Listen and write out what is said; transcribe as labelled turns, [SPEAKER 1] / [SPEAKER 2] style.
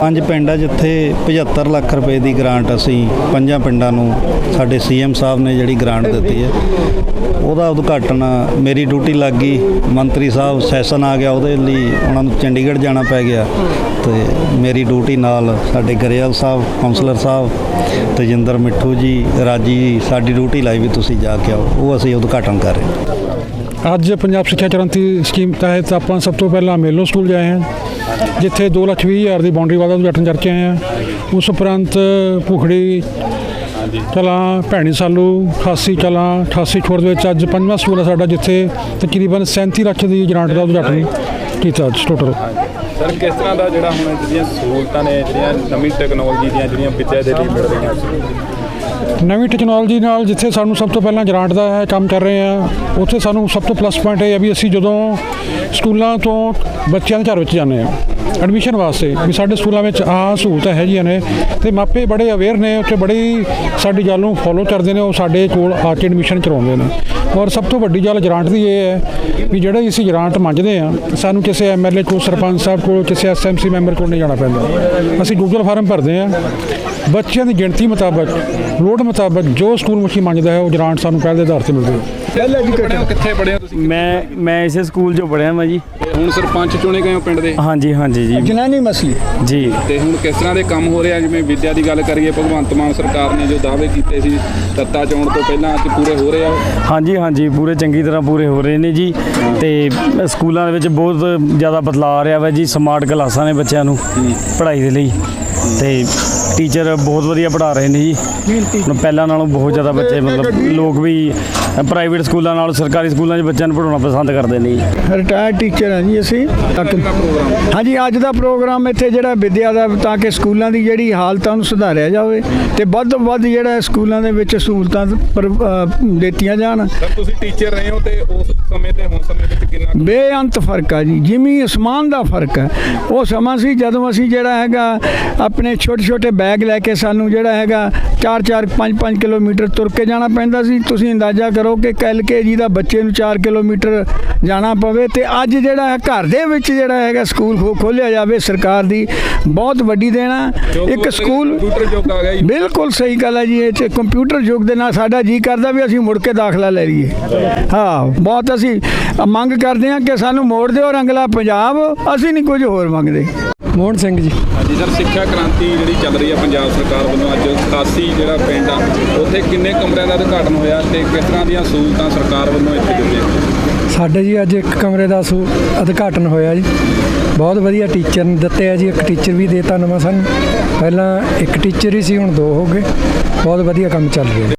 [SPEAKER 1] ਪੰਜ ਪਿੰਡ ਆ ਜਿੱਥੇ 75 ਲੱਖ ਰੁਪਏ ਦੀ ਗ੍ਰਾਂਟ ਅਸੀਂ ਪੰਜਾਂ ਪਿੰਡਾਂ ਨੂੰ ਸਾਡੇ ਸੀਐਮ ਸਾਹਿਬ ਨੇ ਜਿਹੜੀ ਗ੍ਰਾਂਟ ਦਿੱਤੀ ਹੈ। ਉਹਦਾ ਉਦਘਾਟਨ ਮੇਰੀ ਡਿਊਟੀ ਲੱਗ ਗਈ। ਮੰਤਰੀ ਸਾਹਿਬ ਸੈਸ਼ਨ ਆ ਗਿਆ, ਉਹਦੇ ਲਈ ਉਹਨਾਂ ਨੂੰ ਚੰਡੀਗੜ੍ਹ ਜਾਣਾ ਪੈ ਗਿਆ ਤੇ ਮੇਰੀ ਡਿਊਟੀ ਨਾਲ ਸਾਡੇ ਗਰੇਵਾਲ ਸਾਹਿਬ ਕਾਉਂਸਲਰ ਸਾਹਿਬ ਤੇਜਿੰਦਰ ਮਿੱਠੂ ਜੀ, ਰਾਜੀ ਜੀ, ਸਾਡੀ ਡਿਊਟੀ ਲਾਈ ਵੀ ਤੁਸੀਂ ਜਾ ਕੇ ਆਓ। ਉਹ ਅਸੀਂ ਉਦਘਾਟਨ ਕਰ ਰਹੇ
[SPEAKER 2] ਅੱਜ ਪੰਜਾਬ ਸਿੱਖਿਆ ਕ੍ਰਾਂਤੀ ਸਕੀਮ ਤਹਿਤ ਆਪਾਂ ਸਭ ਤੋਂ ਪਹਿਲਾਂ ਮੇਲੋ ਸਕੂਲ ਜਾਏ ਹਾਂ। ਜਿੱਥੇ 2 ਲੱਖ ਵੀਹ ਹਜ਼ਾਰ ਦੀ ਬਾਉਂਡਰੀ ਵਾਲਾ ਉਦਘਾਟਨ ਕਰਕੇ ਆਏ ਹਾਂ। ਉਸ ਉਪਰੰਤ ਭੁਖੜੀ ਕਲਾਂ ਭੈਣੀ ਸਾਲੂ 88 ਕਲਾਂ 88 ਛੋੜ ਦੇ ਵਿੱਚ ਅੱਜ ਪੰਜਵਾਂ ਸਕੂਲ ਹੈ ਸਾਡਾ, ਜਿੱਥੇ ਤਕਰੀਬਨ 37 ਲੱਖ ਦੀ ਗ੍ਰਾਂਟ ਦਾ ਉਦਘਾਟਨ ਕੀਤਾ ਅੱਜ ਟੋਟਲ
[SPEAKER 3] ਸਰ, ਕਿਸ ਤਰ੍ਹਾਂ ਦਾ ਜਿਹੜਾ ਹੁਣ ਜਿਹੜੀਆਂ ਸਹੂਲਤਾਂ ਨੇ, ਜਿਹੜੀਆਂ ਨਵੀਂ ਟੈਕਨੋਲੋਜੀ ਦੀਆਂ, ਜਿਹੜੀਆਂ ਵਿੱਦਿਆ ਦੇ ਲਈ ਮਿਲ ਰਹੀਆਂ
[SPEAKER 2] ਨਵੀਂ ਟੈਕਨੋਲੋਜੀ ਨਾਲ ਜਿੱਥੇ ਸਾਨੂੰ ਸਭ ਤੋਂ ਪਹਿਲਾਂ ਗ੍ਰਾਂਟ ਦਾ ਹੈ ਕੰਮ ਕਰ ਰਹੇ ਆ ਉੱਥੇ ਸਾਨੂੰ ਸਭ ਤੋਂ ਪਲੱਸ ਪੁਆਇੰਟ ਇਹ ਹੈ ਵੀ ਅਸੀਂ ਜਦੋਂ ਸਕੂਲਾਂ ਤੋਂ ਬੱਚਿਆਂ ਦੇ ਘਰ ਵਿੱਚ ਜਾਂਦੇ ਆ ਐਡਮਿਸ਼ਨ ਵਾਸਤੇ, ਵੀ ਸਾਡੇ ਸਕੂਲਾਂ ਵਿੱਚ ਆਹ ਸਹੂਲਤਾਂ ਹੈਗੀਆਂ ਨੇ ਤੇ ਮਾਪੇ ਬੜੇ ਅਵੇਅਰ ਨੇ, ਉੱਥੇ ਬੜੀ ਸਾਡੀ ਗੱਲ ਨੂੰ ਫੋਲੋ ਕਰਦੇ ਨੇ, ਉਹ ਸਾਡੇ ਕੋਲ ਆ ਕੇ ਐਡਮਿਸ਼ਨ ਕਰਵਾਉਂਦੇ ਨੇ। ਔਰ ਸਭ ਤੋਂ ਵੱਡੀ ਗੱਲ ਗ੍ਰਾਂਟ ਦੀ ਇਹ ਹੈ ਵੀ ਜਿਹੜੇ ਅਸੀਂ ਗ੍ਰਾਂਟ ਮੰਗਦੇ ਆ ਸਾਨੂੰ ਕਿਸੇ ਐਮਐਲਏ ਕੋਲ ਸਰਪੰਚ ਸਾਹਿਬ ਕੋਲ ਕਿਸੇ ਐਸਐਮਸੀ ਮੈਂਬਰ ਕੋਲ ਨਹੀਂ ਜਾਣਾ ਪੈਂਦਾ। ਅਸੀਂ ਗੂਗਲ ਫਾਰਮ ਭਰਦੇ ਆ ਬੱਚਿਆਂ ਦੀ ਗਿਣਤੀ ਮੁਤਾਬਕ ਲੋੜ ਮੁਤਾਬਕ ਜੋ ਸਕੂਲ ਮੁਖੀ ਮੰਗਦਾ ਹੈ ਉਹ ਗ੍ਰਾਂਟ ਸਾਨੂੰ ਪਹਿਲ ਦੇ ਆਧਾਰ ਤੇ ਮਿਲਦੀ ਹੈ।
[SPEAKER 3] ਪੜ੍ਹੇ ਹੋ ਕਿੱਥੇ? ਪੜ੍ਹੇ ਹੋ ਤੁਸੀਂ?
[SPEAKER 4] ਮੈਂ ਮੈਂ ਇਸੇ ਸਕੂਲ 'ਚੋਂ ਪੜ੍ਹਿਆ ਮੈਂ ਜੀ।
[SPEAKER 3] ਹੁਣ ਸਰਪੰਚ ਚੁਣੇ ਗਏ ਹੋ ਪਿੰਡ ਦੇ?
[SPEAKER 4] ਹਾਂਜੀ ਹਾਂਜੀ ਜੀ।
[SPEAKER 5] ਜਨਾਨੀ ਮਸਲੀ।
[SPEAKER 4] ਜੀ।
[SPEAKER 3] ਤੇ ਹੁਣ ਕਿਸ ਤਰ੍ਹਾਂ ਦੇ ਕੰਮ ਹੋ ਰਿਹਾ? ਜਿਵੇਂ ਵਿੱਦਿਆ ਦੀ ਗੱਲ ਕਰੀਏ ਭਗਵੰਤ ਮਾਨ ਸਰਕਾਰ ਨੇ ਜੋ ਦਾਅਵੇ ਕੀਤੇ ਸੀ ਸੱਤਾ ਚੋਣ ਤੋਂ ਪਹਿਲਾਂ ਅੱਜ ਪੂਰੇ ਹੋ ਰਹੇ ਆ।
[SPEAKER 4] ਹਾਂਜੀ ਹਾਂਜੀ ਪੂਰੇ ਚੰਗੀ ਤਰ੍ਹਾਂ ਪੂਰੇ ਹੋ ਰਹੇ ਨੇ ਜੀ ਤੇ ਸਕੂਲਾਂ ਦੇ ਵਿੱਚ ਬਹੁਤ ਜ਼ਿਆਦਾ ਬਦਲਾਅ ਆ ਰਿਹਾ ਵਾ ਜੀ ਸਮਾਰਟ ਕਲਾਸਾਂ ਨੇ ਬੱਚਿਆਂ ਨੂੰ ਪੜ੍ਹਾਈ ਦੇ ਲਈ ਤੇ ਟੀਚਰ ਬਹੁਤ ਵਧੀਆ ਪੜ੍ਹਾ ਰਹੇ ਨੇ ਜੀ। ਹੁਣ ਪਹਿਲਾਂ ਨਾਲੋਂ ਬਹੁਤ ਜ਼ਿਆਦਾ ਬੱਚੇ ਮਤਲਬ ਲੋਕ ਵੀ ਪ੍ਰਾਈਵੇਟ ਸਕੂਲਾਂ ਨਾਲੋਂ ਸਰਕਾਰੀ ਸਕੂਲਾਂ 'ਚ ਬੱਚਿਆਂ ਨੂੰ ਪੜ੍ਹਾਉਣਾ ਪਸੰਦ ਕਰਦੇ ਨੇ ਜੀ।
[SPEAKER 5] ਰਿਟਾਇਰਡ ਟੀਚਰ ਹਾਂ ਜੀ ਅਸੀਂ। ਹਾਂਜੀ ਅੱਜ ਦਾ ਪ੍ਰੋਗਰਾਮ ਇੱਥੇ ਜਿਹੜਾ ਵਿਦਿਆ ਦਾ ਤਾਂ ਕਿ ਸਕੂਲਾਂ ਦੀ ਜਿਹੜੀ ਹਾਲਤਾਂ ਨੂੰ ਸੁਧਾਰਿਆ ਜਾਵੇ ਤੇ ਵੱਧ ਤੋਂ ਵੱਧ ਜਿਹੜਾ ਸਕੂਲਾਂ ਦੇ ਵਿੱਚ ਸਹੂਲਤਾਂ ਦਿੱਤੀਆਂ ਜਾਣ।
[SPEAKER 3] ਸਰ ਤੁਸੀਂ ਟੀਚਰ ਰਹੇ ਹੋ ਤੇ ਉਸ ਸਮੇਂ ਤੇ ਹੁਣ ਸਮੇਂ ਵਿੱਚ ਕਿੰਨਾ
[SPEAKER 5] ਬੇਅੰਤ ਫ਼ਰਕ ਆ ਜੀ। ਜਿਮੀ ਅਸਮਾਨ ਦਾ ਫ਼ਰਕ ਹੈ ਉਹ ਸਮਾਂ ਸੀ ਜਦੋਂ ਅਸੀਂ ਜਿਹੜਾ ਹੈਗਾ ਆਪਣੇ ਛੋਟੇ ਛੋਟੇ ਬੈਗ ਲੈ ਕੇ ਸਾਨੂੰ ਜਿਹੜਾ ਹੈਗਾ 4-4 5-5 ਕਿਲੋਮੀਟਰ ਤੁਰ ਕੇ ਜਾਣਾ ਪੈਂਦਾ ਸੀ। ਤੁਸੀਂ ਅੰਦਾਜ਼ਾ ਕਰੋ ਕਿ ਜੀ ਦਾ ਬੱਚੇ ਨੂੰ 4 ਕਿਲੋਮੀਟਰ ਜਾਣਾ ਪਵੇ ਤੇ ਅੱਜ ਜਿਹੜਾ ਹੈ ਘਰ ਦੇ ਵਿੱਚ ਜਿਹੜਾ ਹੈਗਾ ਸਕੂਲ ਖੋਲਿਆ ਜਾਵੇ ਸਰਕਾਰ ਦੀ ਬਹੁਤ ਵੱਡੀ ਦੇਣਾ ਇੱਕ ਸਕੂਲ ਬਿਲਕੁਲ ਸਹੀ ਗੱਲ ਹੈ ਜੀ ਇਹ 'ਚ ਕੰਪਿਊਟਰ ਯੁੱਗ ਦੇ ਨਾਲ ਸਾਡਾ ਜੀ ਕਰਦਾ ਵੀ ਅਸੀਂ ਮੁੜ ਕੇ ਦਾਖਲਾ ਲੈ ਲਈਏ। ਹਾਂ ਬਹੁਤ ਅਸੀਂ ਮੰਗ ਕਰਦੇ ਹਾਂ ਕਿ ਸਾਨੂੰ ਮੋੜ ਦਿਓ ਰੰਗਲਾ ਪੰਜਾਬ ਅਸੀਂ ਨਹੀਂ ਕੁਝ ਹੋਰ ਮੰਗਦੇ।
[SPEAKER 2] ਮੋਹਨ ਸਿੰਘ ਜੀ।
[SPEAKER 3] ਹਾਂਜੀ ਸਰ ਸਿੱਖਿਆ ਕ੍ਰਾਂਤੀ ਜਿਹੜੀ ਚੱਲ ਰਹੀ ਹੈ ਪੰਜਾਬ ਸਰਕਾਰ ਵੱਲੋਂ ਅੱਜ 87 ਜਿਹੜਾ ਪਿੰਡ ਆ ਉੱਥੇ ਕਿੰਨੇ ਕਮਰਿਆਂ ਦਾ ਉਦਘਾਟਨ ਹੋਇਆ ਤੇ ਕਿਸ ਤਰ੍ਹਾਂ ਦੀਆਂ ਸਹੂਲਤਾਂ ਸਰਕਾਰ ਵੱਲੋਂ ਇੱਥੇ ਦਿੱਤੀਆਂ
[SPEAKER 6] ਸਾਡੇ ਜੀ ਅੱਜ ਇੱਕ ਕਮਰੇ ਦਾ ਸੂ ਉਦਘਾਟਨ ਹੋਇਆ ਜੀ। ਬਹੁਤ ਵਧੀਆ ਟੀਚਰ ਨੇ ਦਿੱਤੇ ਆ ਜੀ ਇੱਕ ਟੀਚਰ ਵੀ ਦੇਤਾ ਨਵਾਂ ਸਾਨੂੰ। ਪਹਿਲਾਂ ਇੱਕ ਟੀਚਰ ਹੀ ਸੀ ਹੁਣ ਦੋ ਹੋ ਗਏ। ਬਹੁਤ ਵਧੀਆ ਕੰਮ ਚੱਲ ਰਿਹਾ